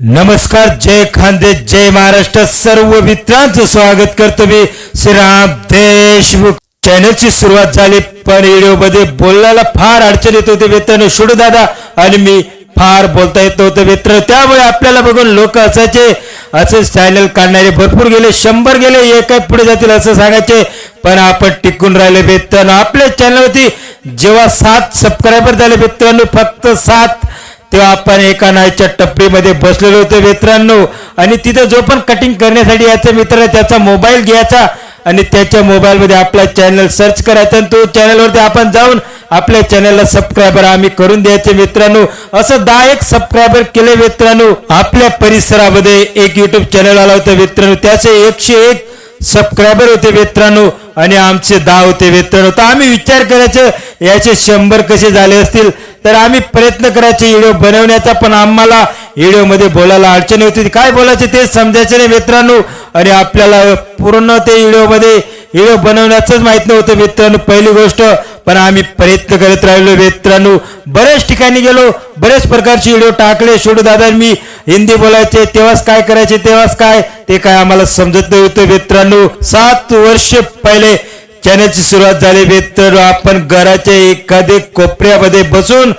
नमस्कार जय खानदे जय महाराष्ट्र सर्व मित्रांचं स्वागत करतो मी श्रीराम देशमुख चॅनलची सुरुवात झाली पण व्हिडिओमध्ये बोलण्याला फार अडचण येत होती मित्रांनो. शुडू दादा आणि मी फार बोलता येत नव्हतं मित्र त्यामुळे आपल्याला बघून लोक असायचे असे चॅनल काढणारे भरपूर गेले शंभर गेले एक पुढे जातील असं सांगायचे पण आपण टिकून राहिले मित्रांनो. आपल्या चॅनलवरती जेव्हा सात सबस्क्रायबर झाले मित्रांनो फक्त सात तेव्हा आपण एका नाईच्या टपरीमध्ये बसलेलो होतो मित्रांनो. आणि तिथं जो पण कटिंग करण्यासाठी याचा मित्र आहे, त्याचा मोबाईल घ्यायचा. आणि त्याच्या मोबाईलमध्ये आपला चॅनल सर्च करायचा. आणि तो चॅनलवरती आपण जाऊन आपल्या चॅनलला सबस्क्रायबर आम्ही करून द्यायचे मित्रांनो. असं दहा एक सबस्क्रायबर केले मित्रांनो. आपल्या परिसरामध्ये एक युट्यूब चॅनल आला होता मित्रांनो. त्याचे एकशे एक सबस्क्रायबर होते मित्रांनो आणि आमचे दहा होते मित्रांनो. तर आम्ही विचार करायचं याचे शंभर कसे झाले असतील? तर आम्ही प्रयत्न करायचे व्हिडिओ बनवण्याचा पण आम्हाला व्हिडिओमध्ये बोलायला अडचण होती. काय बोलायचे ते समजायचे नाही मित्रांनो. आणि आपल्याला पूर्ण ते व्हिडिओमध्ये व्हिडिओ बनवण्याचंच माहीत नव्हतं मित्रांनो. पहिली गोष्ट पण आम्ही प्रयत्न करत राहिलो मित्रांनो. बऱ्याच ठिकाणी गेलो बरेच प्रकारचे व्हिडिओ टाकले. सोडू दादा मी हिंदी बोलायचे तेव्हाच काय करायचे तेव्हाच काय? ते काय आम्हाला समजत नव्हतं मित्रांनो. सात वर्ष पहिले चॅनलची सुरुवात झाली मित्रांनो. आपण घराच्या एखाद्या कोपऱ्यामध्ये बसून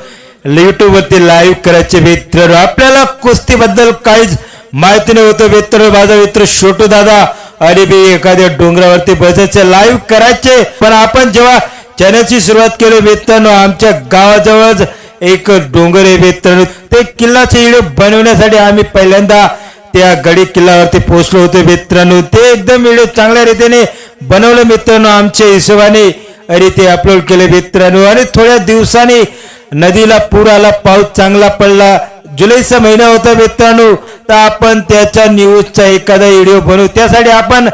युट्यूब वरती लाईव्ह करायचे मित्रांनो. आपल्याला कुस्तीबद्दल काहीच माहिती नव्हतं मित्र माझा मित्र छोटू दादा आणि मी एखाद्या डोंगरावरती बसायचे लाईव्ह करायचे. पण आपण जेव्हा चण्याची सुरुवात केली मित्रांनो आमच्या गावाजवळच एक डोंगर आहे मित्रांनो. ते किल्लाचे व्हिडिओ बनवण्यासाठी आम्ही पहिल्यांदा त्या गडी किल्ल्यावरती पोहोचलो होतो मित्रांनो. ते एकदम व्हिडिओ चांगल्या रीतीने बनवलं मित्रांनो आमच्या हिशोबाने. अरे ते अपलोड केले मित्रांनो. आणि थोड्या दिवसांनी नदीला पूर आला पाऊस चांगला पडला. जुलैचा महिना होता मित्रांनो. तर आपण त्याच्या न्यूजचा एखादा व्हिडिओ बनवू. त्यासाठी आपण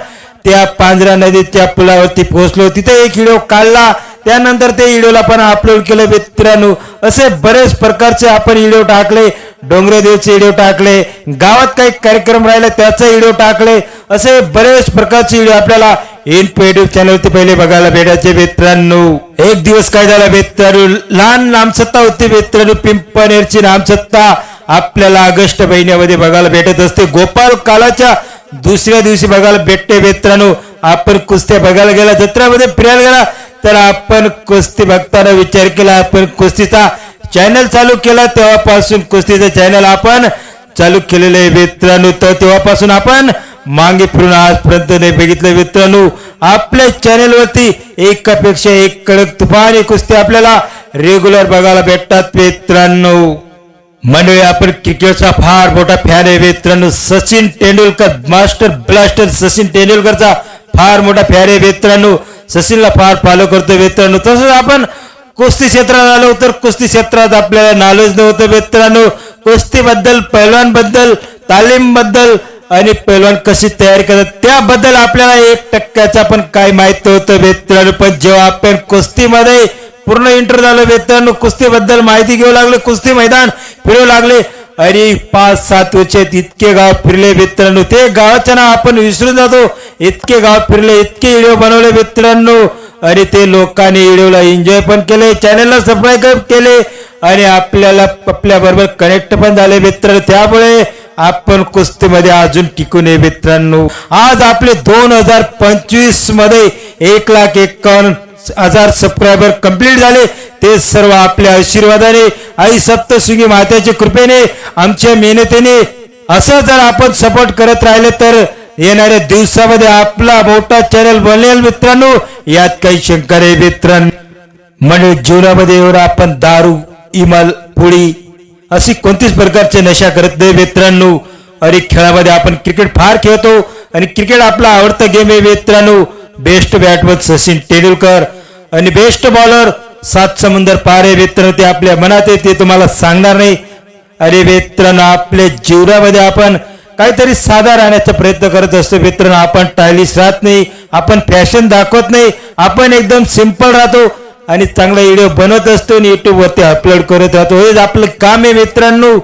त्या पांजरा नदीच्या पुलावरती पोहोचलो. तिथे एक व्हिडिओ काढला. त्यानंतर ते व्हिडिओला पण अपलोड केलं मित्रांनो. असे बरेच प्रकारचे आपण व्हिडिओ टाकले. डोंगरेदेवचे व्हिडिओ टाकले. गावात काही कार्यक्रम राहिले त्याचे व्हिडिओ टाकले. असे बरेच प्रकारचे व्हिडिओ आपल्याला इन युट्यूब चॅनलवरती पहिले बघायला भेटायचे मित्रांनो. एक दिवस काय झाला मित्रांनो? लहान नामसत्ता होती मित्रांनो. पिंपनेरची नामसत्ता आपल्याला ऑगस्ट महिन्यामध्ये बघायला भेटत असते. गोपाल कालाच्या दुसऱ्या दिवशी बघायला भेटते मित्रांनो. आपण कुस्त्या बघायला गेला जत्रामध्ये फिरायला गेला. तर आपण कुस्ती बघताना विचार केला आपण कुस्तीचा चॅनल चालू केला तेव्हापासून कुस्तीचा चॅनल आपण चालू केलेलं आहे. मित्रांनो तर तेव्हापासून आपण मागे फिरून आजपर्यंत नाही बघितलं. मित्रांनो आपल्या चॅनलवरती एकापेक्षा एक कडक तुफानी कुस्ती आपल्याला रेग्युलर बघायला भेटतात. मित्रांनो मंडळी आपण क्रिकेटचा फार मोठा फॅन आहे. मित्रांनो सचिन तेंडुलकर मास्टर ब्लास्टर सचिन तेंडुलकरचा फार मोठा फॅन आहे. मित्रांनो सचिनला फार फॉलो करतो मित्रांनो. तसंच आपण कुस्ती क्षेत्रात आलो तर कुस्ती क्षेत्रात आपल्याला नॉलेज नव्हतं मित्रांनो. कुस्तीबद्दल पैलवानबद्दल तालीमबद्दल आणि पैलवान कशी तयारी करतात त्याबद्दल आपल्याला एक टक्क्याचा पण काय माहीत नव्हतं मित्रांनो. पण जेव्हा आपण कुस्तीमध्ये पूर्ण इंटर झालं मित्रांनो कुस्तीबद्दल माहिती घेऊ लागले कुस्ती मैदान फिरू लागले आणि पाच सात वर्ष इतके गाव फिरले मित्रांनो. ते गावाचं नाव आपण विसरून जातो. इतके गाव फिरले इतके व्हिडिओ बनवले मित्रांनो. आणि ते लोकांनी व्हिडिओला एन्जॉय पण केले चॅनलला सबस्क्राईब केले आणि आपल्याला आपल्या बरोबर कनेक्ट पण झाले मित्र त्यामुळे आपण कुस्तीमध्ये अजून टिकून आहे मित्रांनो. आज आपले दोन हजार पंचवीसमध्ये एक लाख एक्कावन्न हजार सबस्क्रायबर कंप्लीट झाले. ते सर्व आपल्या आशीर्वादाने आई सप्तशृंगी मात्याच्या कृपेने आमच्या मेहनतीने असं जर आपण सपोर्ट करत राहिले तर येणाऱ्या दिवसामध्ये आपला मोठा चॅनल बनेल मित्रांनो. यात काही शंकर आहे मित्रांनो. म्हणजे जीवनामध्ये एवढं आपण दारू इमाल पोळी अशी कोणतीच प्रकारचे नशा करत नाही मित्रांनो. आणि खेळामध्ये आपण क्रिकेट फार खेळतो आणि क्रिकेट आपला आवडता गेम आहे मित्रांनो. बेस्ट बॅटमन सचिन तेंडुलकर आणि बेस्ट बॉलर सात समुंदर पार आहे मित्रांनो. ते आपल्या मनात आहे ते तुम्हाला सांगणार नाही. अरे मित्रांनो आपल्या जीवनामध्ये आपण काहीतरी साधा राहण्याचा प्रयत्न करत असतो मित्रांनो. आपण टायलिश राहत नाही आपण फॅशन दाखवत नाही आपण एकदम सिंपल राहतो आणि चांगला व्हिडिओ बनवत असतो आणि युट्यूबवरती अपलोड करत राहतो. हेच आपलं काम आहे मित्रांनो.